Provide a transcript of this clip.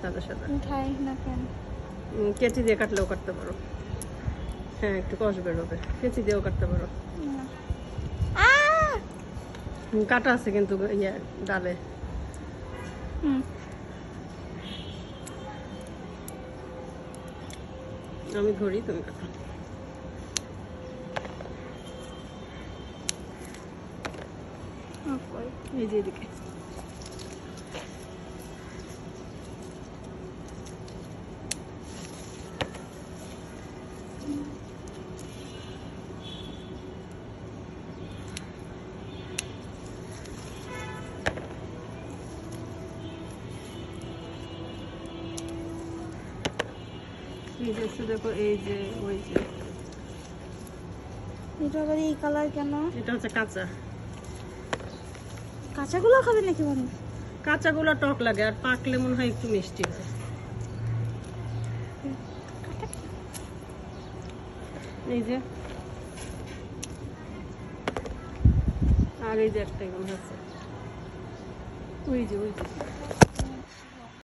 সাদা সাদা উঠাই না কেন? কেচি দিয়ে কাটলেও কাটতে পারো। হ্যাঁ একটু কষ বেরোবে কেচি দিয়েও কাটতে পারো। কাটা আছে কিন্তু ইয়ে ডালে। আমি ধরি তুমি কাটো। এই যে এদিকে। এই যে দেখো এই যে ওই যে। এটা আবার এই কালার কেন? এটা হচ্ছে কাঁচা। কাঁচাগুলো খাবে নাকি মানুষ কাঁচাগুলো টক লাগে আর পাকলে মনে হয় একটু মিষ্টি হয়। এই যে। আর এই যে একটা এগুলো আছে। ওই যে ওই যে।